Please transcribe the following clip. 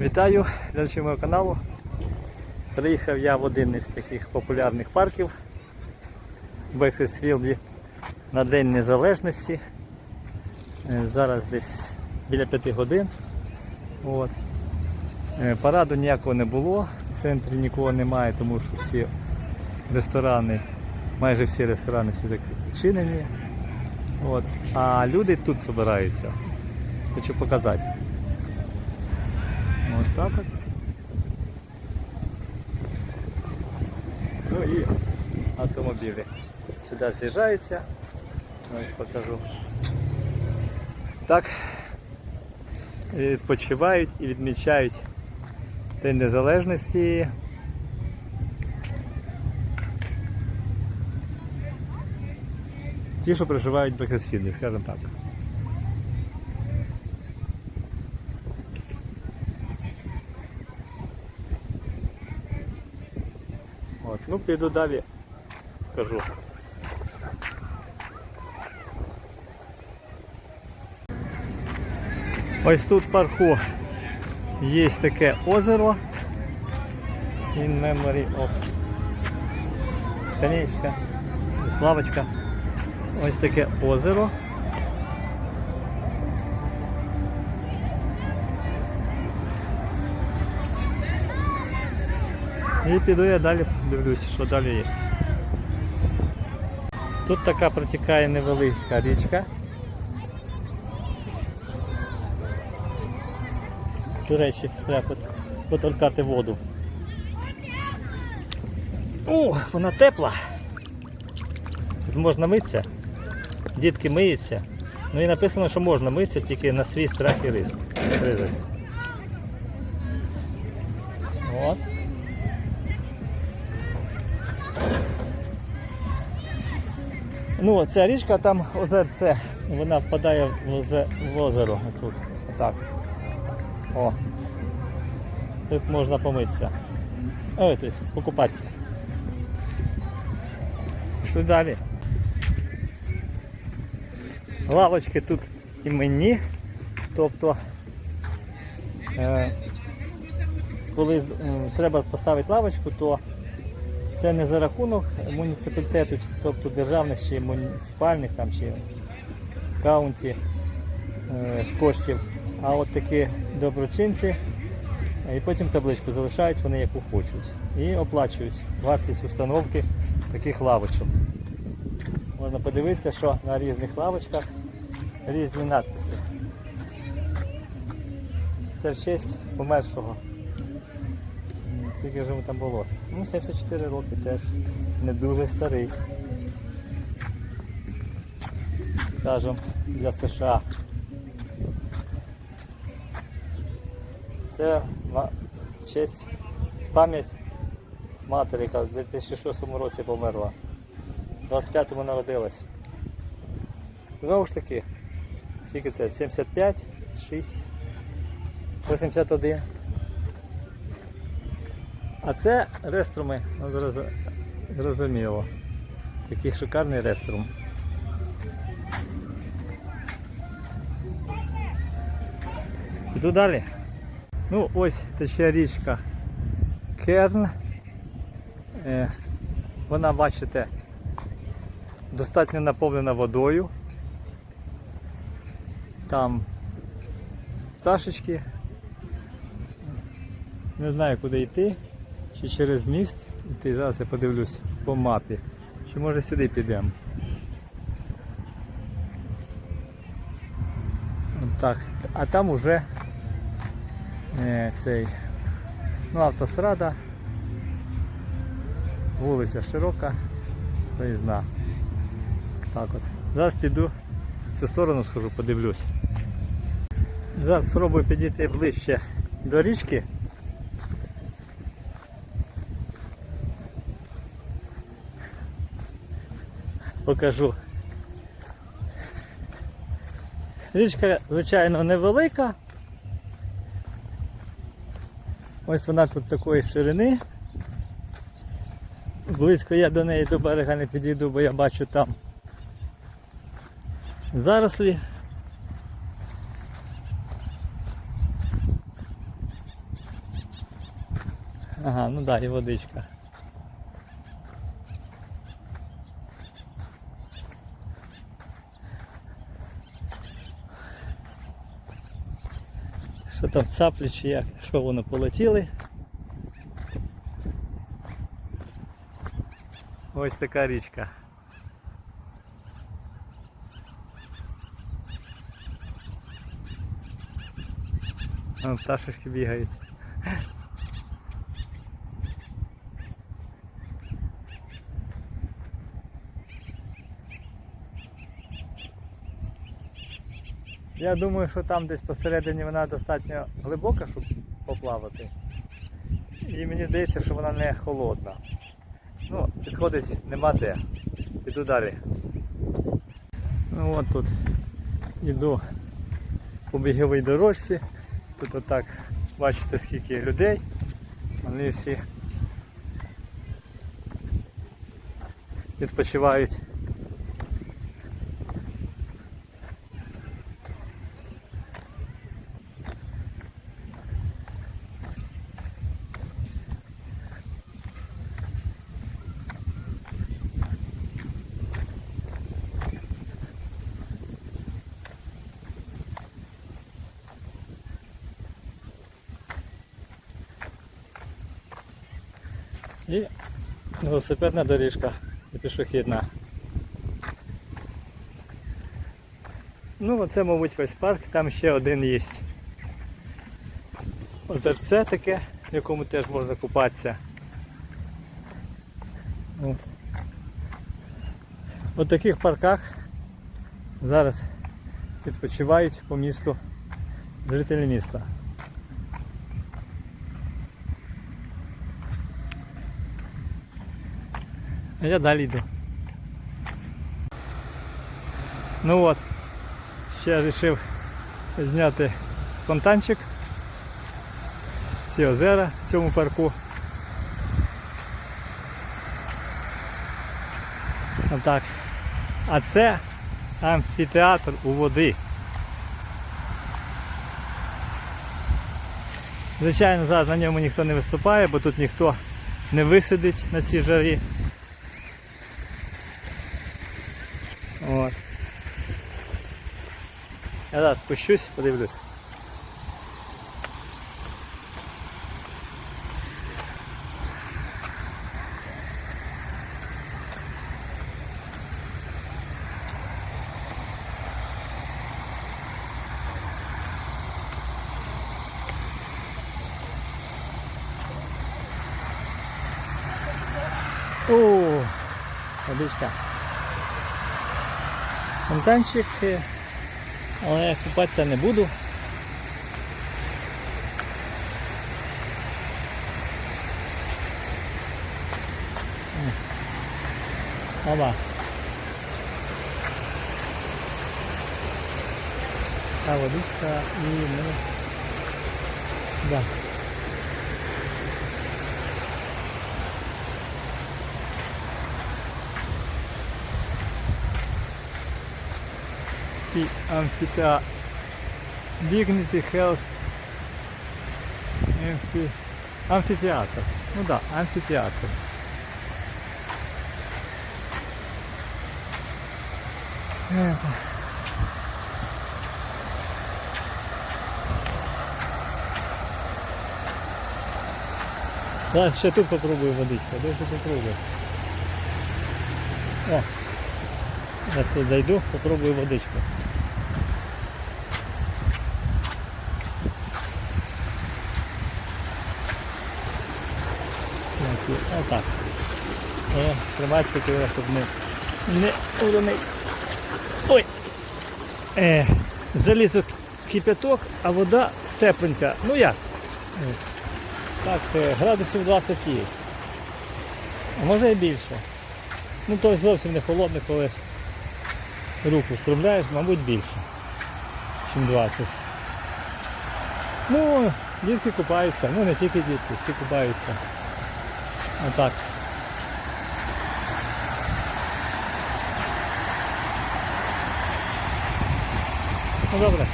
Вітаю глядачів мого каналу. Приїхав я в один із таких популярних парків в Бексесфілді на День Незалежності. Е, Зараз десь біля 5 годин. От. Е, Параду ніякого не було, в центрі нікого немає, тому що всі ресторани, майже всі ресторани всі зачинені. От. А люди тут збираються. Хочу показати. Ось так от. Ну і автомобілі. Сюди з'їжджаються. Ось покажу. Так. Відпочивають і відмічають День Незалежності. Ті, що проживають в скажімо так. Ну піду далі, кажу. Ось тут в парку є таке озеро. In memory of Скамеечка, Славочка. Ось таке озеро. І піду я далі, дивлюсь, що далі є. Тут така протікає невеличка річка. До речі, треба пот- поторкати воду. О, вона тепла. Тут можна митися. Дітки миються. Ну і написано, що можна митися тільки на свій страх і ризик. От. Ну, ця річка там озерце, вона впадає в, озе- в озеро. Тут. Отак. О. Тут можна помитися. Ой, тобто покупатися. Що далі? Лавочки тут іменні. Тобто, е, коли е, треба поставити лавочку, то це не за рахунок муніципалітету, тобто державних чи муніципальних там, чи каунті е, коштів, а от такі доброчинці, і потім табличку залишають вони яку хочуть. І оплачують вартість установки таких лавочок. Можна подивитися, що на різних лавочках різні надписи. Це в честь помершого. Скільки йому там було? Ну, 74 роки теж не дуже старий. Скажем, для США. Це в честь пам'ять матері, яка в 2006 році померла. В 25-му народилась. Знову ж таки, скільки це? 75, 6, 81. А це реструми, ну, зрозуміло. Такий шикарний реструм. Іду далі. Ну, ось тече річка Керн. Е, вона, бачите, достатньо наповнена водою. Там пташечки. Не знаю куди йти. Чи через міст йти. Зараз я подивлюсь по мапі. Чи може сюди підемо. Так. А там уже е, цей ну, автострада. Вулиця широка, проїзна. Так от. Зараз піду в цю сторону схожу, подивлюсь. Зараз спробую підійти ближче до річки. Покажу. Річка, звичайно, невелика. Ось вона тут такої ширини. Близько я до неї до берега не підійду, бо я бачу там зарослі. Ага, ну да, і водичка. Там цаплі чи як? Що воно полетіли? Ось така річка. Там пташечки бігають. Я думаю, що там десь посередині вона достатньо глибока, щоб поплавати. І мені здається, що вона не холодна. Ну, підходить нема де. Піду далі. Ну от тут іду по біговій дорожці. Тут отак бачите скільки людей. Вони всі відпочивають. І велосипедна доріжка і пішохідна. Ну, оце, мабуть, весь парк, там ще один є. Озерце таке, в якому теж можна купатися. От. У таких парках зараз відпочивають по місту жителі міста. А я далі йду. Ну от, ще вирішив зняти фонтанчик. Ці озера в цьому парку. Отак. А це амфітеатр у води. Звичайно, зараз на ньому ніхто не виступає, бо тут ніхто не висидить на цій жарі. От. Я зараз спущусь, подивлюсь. О, водичка. Фонтанчик, е, але я купатися не буду. Оба. Та водичка і ну, да. І амфітеатр. Dignity Health Амфі... Амфітеатр. Ну да, амфітеатр. Это. Зараз ще тут попробую водичку, де попробую. О, я тут зайду, попробую водичку. Значить, Отак. Е, тримати тебе, щоб не, не уронить. Ой! Е, заліз у кипяток, а вода тепленька. Ну як? Е, Так, е, градусів 20 є. А може і більше. Ну то зовсім не холодно, коли руку струмляєш, мабуть більше, ніж 20. Ну, дітки купаються, ну не тільки дітки, всі купаються. Отак. Ну добре.